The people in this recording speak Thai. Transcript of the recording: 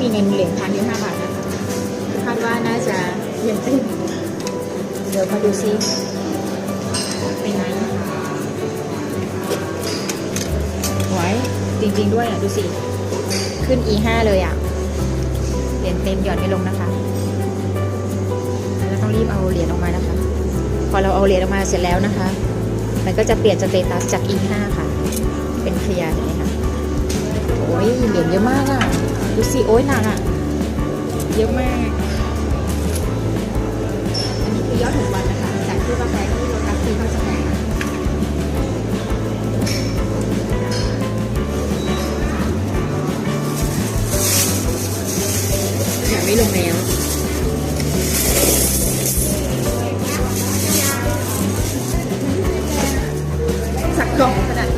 มีเงินเหรียญพันอยู่ห้าบาทนะคะคาดว่าน่าจะเย็นขึ้นเดี๋ยวมาดูซิเป็นไงหวยจริง ๆ ด้วยอะ ดูสิ ขึ้น e 5เลยอะเหรียญเต็มหย่อนไม่ลงนะคะแล้วต้องรีบเอาเหรียญออกมานะคะ พอเราเอาเหรียญออกมาเสร็จแล้วนะคะ มันก็จะเปลี่ยนสเตตัสจาก e 5ค่ะ เป็นเคลียร์เห็นไหมคะโอ้ยเหรียญเยอะมากอะ ดูสิ โอ้ยหนักอะ เยอะมาก อันนี้คือยอดถึงวันนะคะ จากที่กาแฟที่โรตัสซื้อมาจากไหนไม่ลงแล้วสักกล่องขนาด